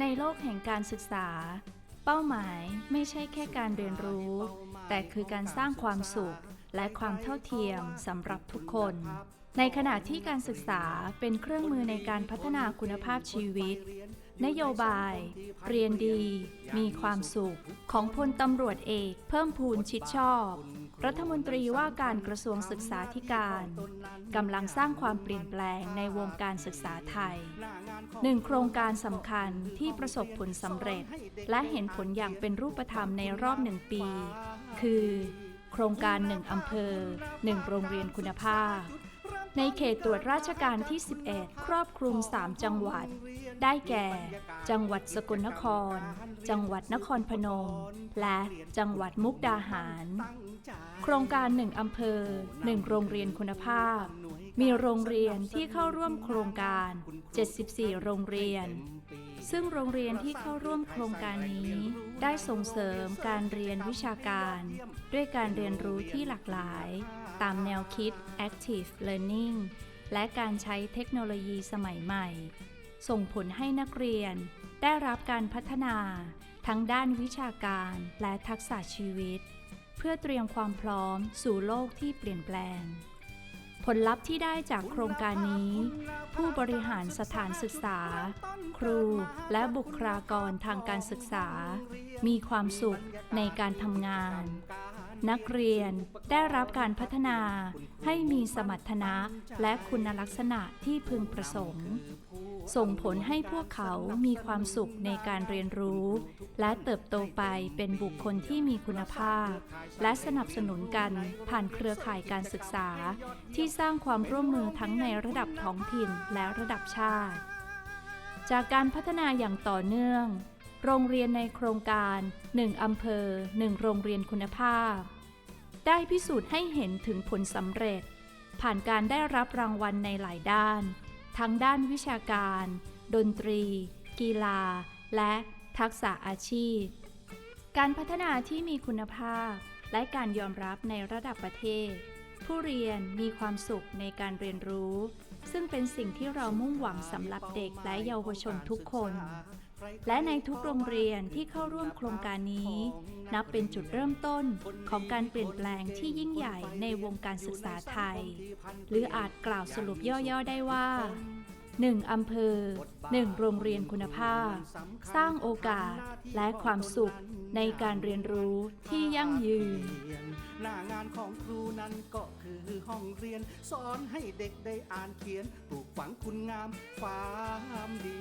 ในโลกแห่งการศึกษา เป้าหมายไม่ใช่แค่การเรียนรู้ แต่คือการสร้างความสุขและความเท่าเทียมสำหรับทุกคน ในขณะที่การศึกษาเป็นเครื่องมือในการพัฒนาคุณภาพชีวิต นโยบาย เรียนดี มีความสุข ของพลตำรวจเอกเพิ่มพูนชิดชอบ รัฐมนตรีว่าการกระทรวงศึกษาธิการกำลังสร้างความเปลี่ยนแปลงในวงการศึกษาไทย หนึ่งโครงการสำคัญที่ประสบผลสำเร็จ และเห็นผลอย่างเป็นรูปธรรมในรอบหนึ่งปี คือ โครงการหนึ่งอำเภอหนึ่งโรงเรียนคุณภาพ ในเขตตรวจราชการที่ 11 ครอบคลุม 3 จังหวัด ได้แก่ จังหวัดสกลนคร จังหวัดนครพนม และจังหวัดมุกดาหาร โครงการหนึ่งอำเภอหนึ่งโรงเรียนคุณภาพ มีโรงเรียนที่เข้าร่วมโครงการ 74 โรงเรียน ซึ่งโรงเรียนที่เข้าร่วมโครงการนี้ ได้ส่งเสริมการเรียนวิชาการ ด้วยการเรียนรู้ที่หลากหลาย ตามแนวคิด Active Learning และการใช้เทคโนโลยีสมัยใหม่ ส่งผลให้นักเรียน ได้รับการพัฒนา ทั้งด้านวิชาการและทักษะชีวิต เพื่อเตรียมความพร้อมสู่โลกที่เปลี่ยนแปลง ผลลัพธ์ที่ได้จากโครงการนี้ ผู้บริหารสถานศึกษา ครูและบุคลากรทางการศึกษา มีความสุขในการทำงาน นักเรียนได้รับการพัฒนาให้มีสมรรถนะและคุณลักษณะที่พึงประสงค์ ส่งผลให้พวกเขามีความสุขในการเรียนรู้ และเติบโตไปเป็นบุคคลที่มีคุณภาพ และสนับสนุนกันผ่านเครือข่ายการศึกษา ที่สร้างความร่วมมือทั้งในระดับท้องถิ่นและระดับชาติ จากการพัฒนาอย่างต่อเนื่อง โรงเรียนในโครงการ 1 อำเภอ 1 โรงเรียนคุณภาพ ได้พิสูจน์ให้เห็นถึงผลสำเร็จ ผ่านการได้รับรางวัลในหลายด้าน ทั้งด้านวิชาการ ดนตรี กีฬา และทักษะอาชีพ การพัฒนาที่มีคุณภาพ และการยอมรับในระดับประเทศ ผู้เรียนมีความสุขในการเรียนรู้ ซึ่งเป็นสิ่งที่เรามุ่งหวังสำหรับเด็กและเยาวชนทุกคน และในทุกโรงเรียนที่เข้าร่วมโครงการนี้ นับเป็นจุดเริ่มต้นของการเปลี่ยนแปลงที่ยิ่งใหญ่ในวงการศึกษาไทย หรืออาจกล่าวสรุปย่อๆได้ว่า1อำเภอ1โรงเรียนคุณภาพ สร้างโอกาสและความสุขในการเรียนรู้ที่ยั่งยืน หน้างานของครูนั้นก็คือห้องเรียน สอนให้เด็กได้อ่านเขียนปลูกฝังคุณงามความดี